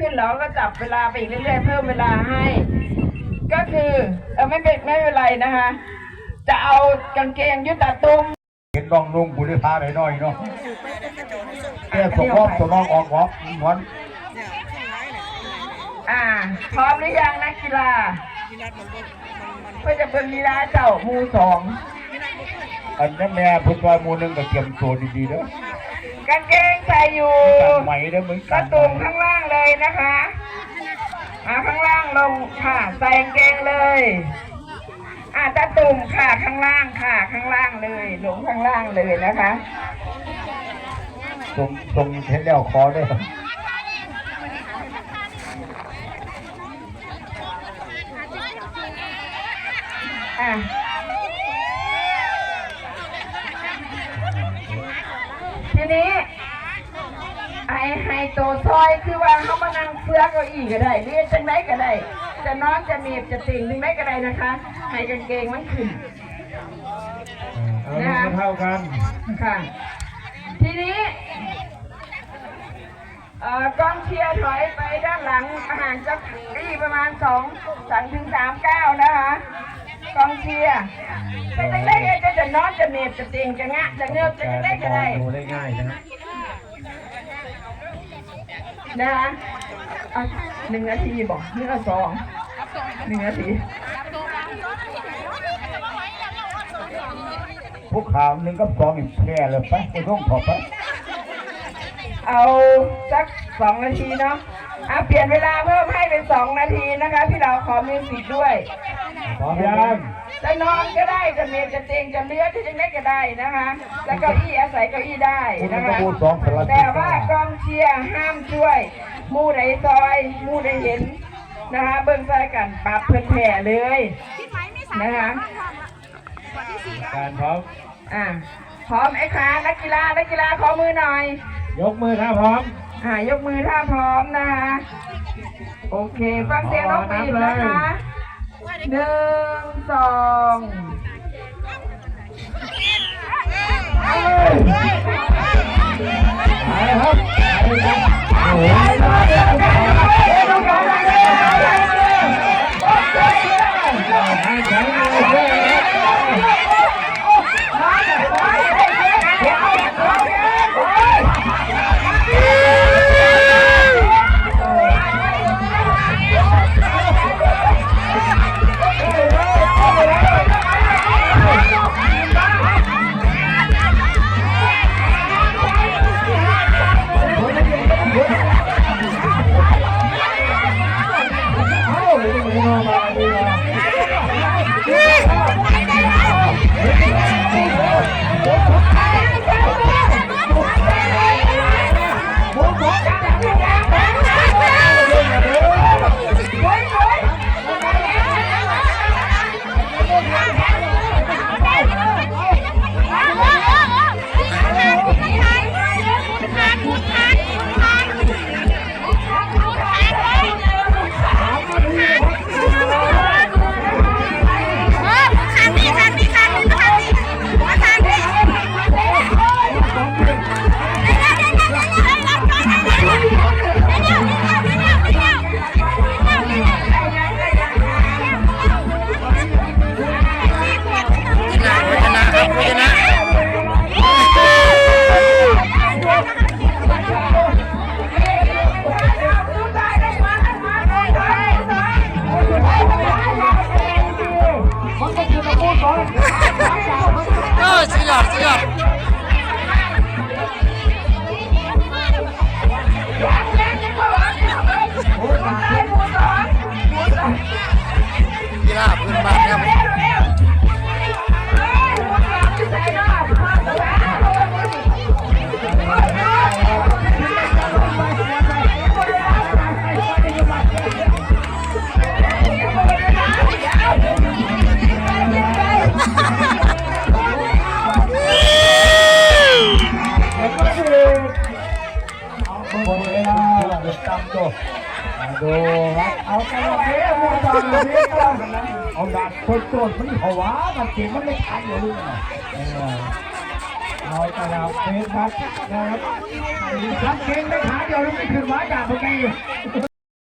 ขึ้นแล้วก็จับเวลาไปอีกเรื่อยๆเพิ่มเวลาให้ ก็คือเออไม่เป็นไม่เป็นไรนะคะ จะเอากางเกงยุตาตุ้มเห็นน้องนุ่งบุริพาหน่อยๆเนาะแค่ตัวพ่อตัวน้องออกหอกหวนอ่า พร้อมหรือยังนักกีฬาเพื่อจะเป็นลีลาเจ้าหมูสองอันนั้นแม่พุทธวายหมูหนึงก็เตรียมตัวดีๆเด้อ กางเกงใส่อยู่กันไหมเด้อเหมือนกกัระนตุ่มข้างล่างเลยนะคะอ่าข้างล่างลงค่ะ ใส่กางเกงเลยอ่าตะตุ่มค่ะข้างล่างค่ะ ข้างล่างเลยลงข้างล่างเลยนะคะตรงตรงเห็นแล้วคอเด้ออะ ไอ้ไฮโตซอยคือว่าเขามานั่งเฟือกเก้าอี้ก็ได้เรียกจังไดก็ได้ จะนอนจะเมียบจะติ่งจังไดก็ได้นะคะให้กางเกงมันขึ้น เอาลูกเท่ากัน ค่ะ ทีนี้เอ่อกองเชียร์ถอยไปด้านหลังห่างจากที่ประมาณสองสามถึงสามเก้านะคะกองเชียร์เป็นจังได้จะจะนอนจะเมียบจะติ่งจะงะจะเงือบจะจังได้ก็ได้ ดูได้ง่ายนะ นะคะอะหนึ่งนาทีบอกหนึ่งนาสองหนึ่งนาทีพวกข่าวหนึ่งกับสองอีกแค่เลยไปไปต้องขอบไปเอาสักสองนาทีเนาะอะเปลี่ยนเวลาเพิ่มให้เป็นสองนาทีนะคะ พี่เราขอมิวสิกด้วยพร้อมยัง จะนอนก็ได้จะเมียจะเตียงจะเลื้อยที่จะเล็กก็ได้นะคะ แล้วเก้าอี้อาศัยเก้าอี้ได้คุณนะก็คะพูดสองสลัดแต่ว่ากองเชียร์ห้ามช่วยหมู่ใดซอยหมู่ใดเห็นนะคะเบิ่งซอยกันปรับเพื่อนแผ่เลยนะคะการพร้อมอ่าพร้อมไอ้ขานักกีฬานักกีฬาขอมือหน่อย ยกมือถ้าพร้อมอ่ายกมือถ้าพร้อมนะคะโอเคฟังเสียงนกหวีดนะคะ หนึ่งสองไปครับไปครับโอ้ย หมดเวลาเดือดตามตัวดูครับเอาไปแบบนี้หมดตอนนี้ก็เอาดาบคนโจรมันผวามันเก่งมันไม่ทันเลยเอาตลาดเฟซบุ๊กนะครับทำเก่งไม่ขาเดียวแล้วไม่ขึ้นไม้ดาบเมื่อกี้